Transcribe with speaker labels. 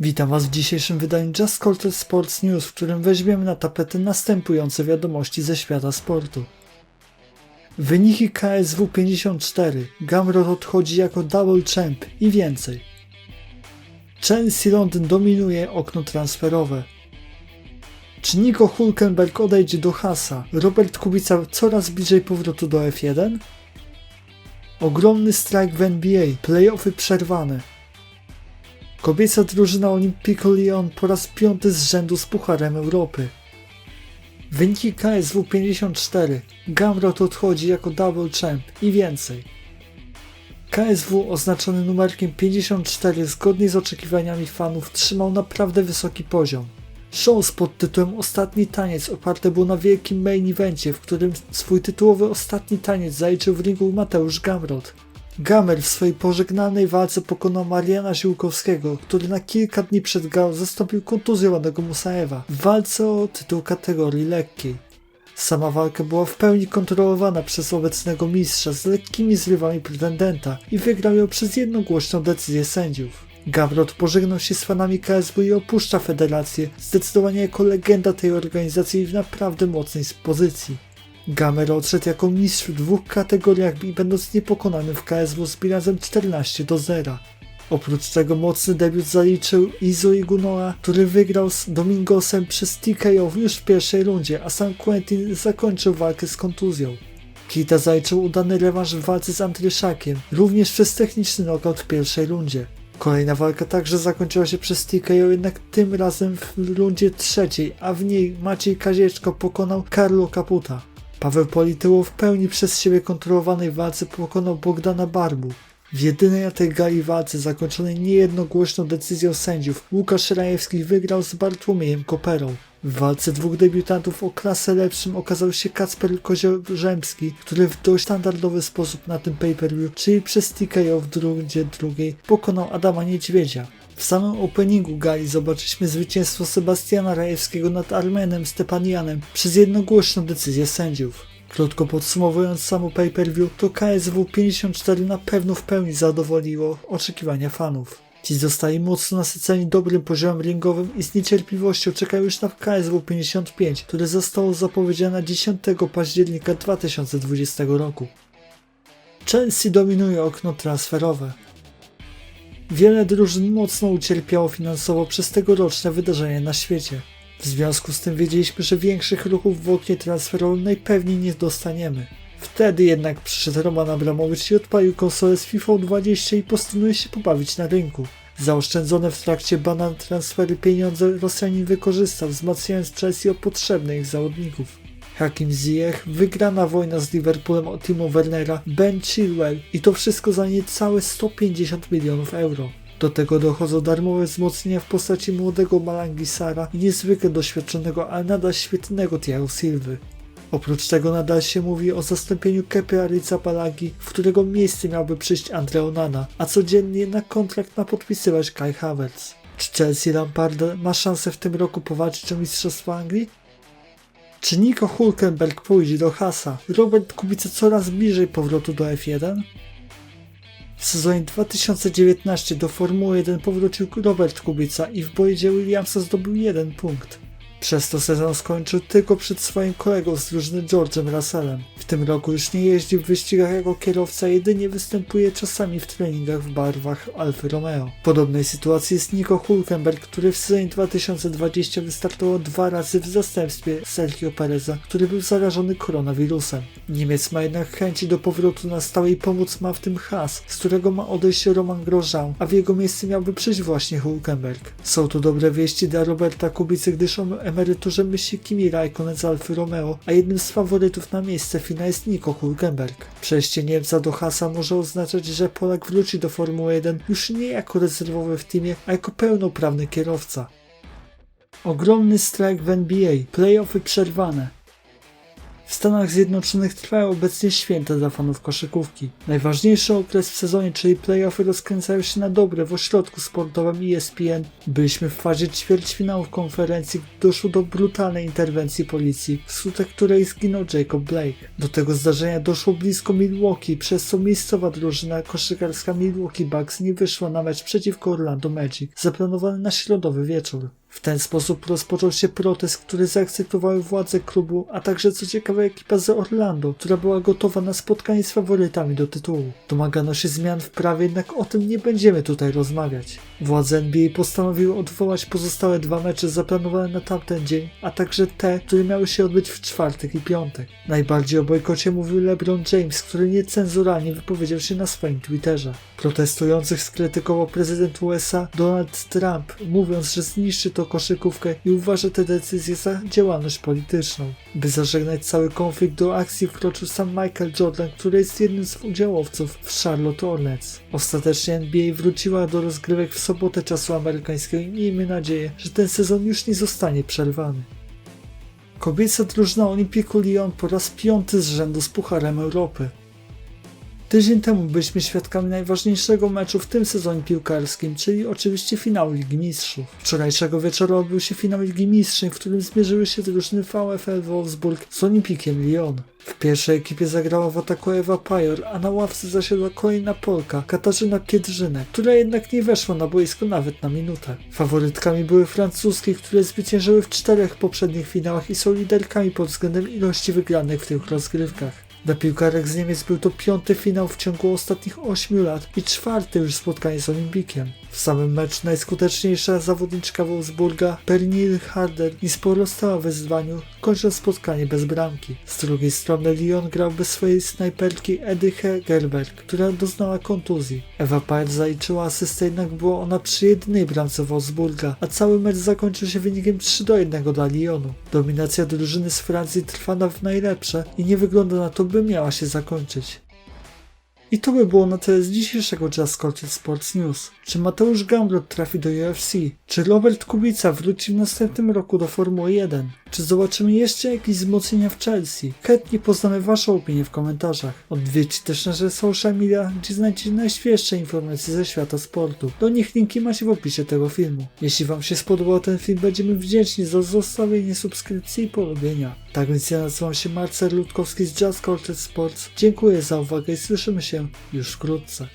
Speaker 1: Witam Was w dzisiejszym wydaniu Just Culture Sports News, w którym weźmiemy na tapetę następujące wiadomości ze świata sportu. Wyniki KSW 54. Gamrot odchodzi jako double champ i więcej. Chelsea Londyn dominuje okno transferowe. Czy Nico Hulkenberg odejdzie do Hasa? Robert Kubica coraz bliżej powrotu do F1? Ogromny strajk w NBA, playoffy przerwane. Kobieca drużyna Olympique Lyon po raz piąty z rzędu z Pucharem Europy. Wyniki KSW 54. Gamrot odchodzi jako double champ i więcej. KSW oznaczony numerkiem 54 zgodnie z oczekiwaniami fanów trzymał naprawdę wysoki poziom. Show pod tytułem Ostatni Taniec oparte było na wielkim main evencie, w którym swój tytułowy Ostatni Taniec zaliczył w ringu Mateusz Gamrot. Gamer w swojej pożegnanej walce pokonał Mariana Ziłkowskiego, który na kilka dni przed galą zastąpił kontuzjowanego Musaewa w walce o tytuł kategorii lekkiej. Sama walka była w pełni kontrolowana przez obecnego mistrza z lekkimi zrywami pretendenta i wygrał ją przez jednogłośną decyzję sędziów. Gamrot pożegnał się z fanami KSW i opuszcza federację, zdecydowanie jako legenda tej organizacji w naprawdę mocnej pozycji. Gamer odszedł jako mistrz w dwóch kategoriach i będąc niepokonanym w KSW z bilansem 14 do 0. Oprócz tego mocny debiut zaliczył Izu Igunoa, który wygrał z Domingosem przez TKO już w pierwszej rundzie, a sam Quentin zakończył walkę z kontuzją. Kita zaliczył udany rewanż w walce z Andryszakiem, również przez techniczny knockout w pierwszej rundzie. Kolejna walka także zakończyła się przez TKO, jednak tym razem w rundzie trzeciej, a w niej Maciej Kazieczko pokonał Carlo Caputa. Paweł Polityło w pełni przez siebie kontrolowanej walce pokonał Bogdana Barbu. W jedynej na tej gali walce zakończonej niejednogłośną decyzją sędziów Łukasz Rajewski wygrał z Bartłomiejem Koperą. W walce dwóch debiutantów o klasę lepszym okazał się Kacper Koziorzemski, który w dość standardowy sposób na tym pay-per-view, czyli przez TKO w rundzie drugiej, pokonał Adama Niedźwiedzia. W samym openingu gali zobaczyliśmy zwycięstwo Sebastiana Rajewskiego nad Armenem Stepanianem przez jednogłośną decyzję sędziów. Krótko podsumowując samo pay-per-view, to KSW 54 na pewno w pełni zadowoliło oczekiwania fanów. Ci zostali mocno nasyceni dobrym poziomem ringowym i z niecierpliwością czekają już na KSW 55, które zostało zapowiedziane 10 października 2020 roku. Chelsea dominuje okno transferowe. Wiele drużyn mocno ucierpiało finansowo przez tegoroczne wydarzenia na świecie. W związku z tym wiedzieliśmy, że większych ruchów w oknie transferowym najpewniej nie dostaniemy. Wtedy jednak przyszedł Roman Abramowicz i odpalił konsolę z FIFA 20 i postanowił się pobawić na rynku. Zaoszczędzone w trakcie banan transfery pieniądze Rosjanin wykorzystał, wzmacniając Chelsea o potrzebnych zawodników. Hakim Ziyech, wygrana wojna z Liverpoolem o Timo Wernera, Ben Chilwell i to wszystko za niecałe 150 milionów euro. Do tego dochodzą darmowe wzmocnienia w postaci młodego Malangisara i niezwykle doświadczonego, ale nadal świetnego Thiago Silwy. Oprócz tego nadal się mówi o zastąpieniu Kepa Arrizabalaги, w którego miejsce miałby przyjść Andre Onana, a codziennie na kontrakt ma podpisywać Kai Havertz. Czy Chelsea Lamparda ma szansę w tym roku powalczyć o Mistrzostwo Anglii? Czy Nico Hulkenberg pójdzie do Hasa? Robert Kubica coraz bliżej powrotu do F1? W sezonie 2019 do Formuły 1 powrócił Robert Kubica i w boidzie Williamsa zdobył jeden punkt. Przez to sezon skończył tylko przed swoim kolegą z drużyny George'em Russellem. W tym roku już nie jeździ w wyścigach jako kierowca, jedynie występuje czasami w treningach w barwach Alfa Romeo. W podobnej sytuacji jest Nico Hulkenberg, który w sezonie 2020 wystartował dwa razy w zastępstwie Sergio Pereza, który był zarażony koronawirusem. Niemiec ma jednak chęci do powrotu na stałe i pomóc ma w tym Haas, z którego ma odejść Roman Grosjean, a w jego miejsce miałby przyjść właśnie Hulkenberg. Są to dobre wieści dla Roberta Kubicy, gdyż on emeryturze myśli Kimi Raikkonen z Alfy Romeo, a jednym z faworytów na miejsce fina jest Nico Hulkenberg. Przejście Niemca do Hasa może oznaczać, że Polak wróci do Formuły 1 już nie jako rezerwowy w teamie, a jako pełnoprawny kierowca. Ogromny strajk w NBA, playoffy przerwane. W Stanach Zjednoczonych trwają obecnie święta dla fanów koszykówki. Najważniejszy okres w sezonie, czyli playoffy rozkręcają się na dobre w ośrodku sportowym ESPN. Byliśmy w fazie ćwierćfinałów konferencji, gdy doszło do brutalnej interwencji policji, wskutek której zginął Jacob Blake. Do tego zdarzenia doszło blisko Milwaukee, przez co miejscowa drużyna koszykarska Milwaukee Bucks nie wyszła na mecz przeciwko Orlando Magic, zaplanowany na środowy wieczór. W ten sposób rozpoczął się protest, który zaakceptowały władze klubu, a także co ciekawe ekipa z Orlando, która była gotowa na spotkanie z faworytami do tytułu. Domagano się zmian w prawie, jednak o tym nie będziemy tutaj rozmawiać. Władze NBA postanowiły odwołać pozostałe dwa mecze zaplanowane na tamten dzień, a także te, które miały się odbyć w czwartek i piątek. Najbardziej o bojkocie mówił LeBron James, który niecenzuralnie wypowiedział się na swoim Twitterze. Protestujących skrytykował prezydent USA Donald Trump, mówiąc, że zniszczy to koszykówkę i uważa tę decyzję za działalność polityczną. By zażegnać cały konflikt do akcji wkroczył sam Michael Jordan, który jest jednym z udziałowców w Charlotte Hornets. Ostatecznie NBA wróciła do rozgrywek w sobotę czasu amerykańskiego i miejmy nadzieję, że ten sezon już nie zostanie przerwany. Kobieca drużyna Olimpiku Lyon po raz piąty z rzędu z Pucharem Europy. Tydzień temu byliśmy świadkami najważniejszego meczu w tym sezonie piłkarskim, czyli oczywiście finału Ligi Mistrzów. Wczorajszego wieczoru odbył się finał Ligi Mistrzów, w którym zmierzyły się drużyny VfL Wolfsburg z Olimpikiem Lyon. W pierwszej ekipie zagrała w ataku Ewa Pajor, a na ławce zasiadła kolejna Polka, Katarzyna Piedrzynek, która jednak nie weszła na boisko nawet na minutę. Faworytkami były francuskie, które zwyciężyły w czterech poprzednich finałach i są liderkami pod względem ilości wygranych w tych rozgrywkach. Dla piłkarek z Niemiec był to piąty finał w ciągu ostatnich 8 lat i czwarte już spotkanie z Olimpikiem. W samym meczu najskuteczniejsza zawodniczka Wolfsburga, Pernil Harder, nie sprostała wyzwaniu, kończąc spotkanie bez bramki. Z drugiej strony Lyon grał bez swojej snajperki Edyche Gerberg, która doznała kontuzji. Ewa Pajer zaliczyła asystę, jednak była ona przy jedynej bramce Wolfsburga, a cały mecz zakończył się wynikiem 3 do 1 dla Lyonu. Dominacja drużyny z Francji trwa w najlepsze i nie wygląda na to, by miała się zakończyć. I to by było na tyle z dzisiejszego Just Culture Sports News. Czy Mateusz Gamrot trafi do UFC? Czy Robert Kubica wróci w następnym roku do Formuły 1? Czy zobaczymy jeszcze jakieś wzmocnienia w Chelsea? Chętnie poznamy Waszą opinię w komentarzach. Odwiedźcie też nasze social media, gdzie znajdziecie najświeższe informacje ze świata sportu. Do nich linki macie w opisie tego filmu. Jeśli Wam się spodobał ten film, będziemy wdzięczni za zostawienie subskrypcji i polubienia. Tak więc ja nazywam się Marcel Ludkowski z Just Culture Sports. Dziękuję za uwagę i słyszymy się już wkrótce.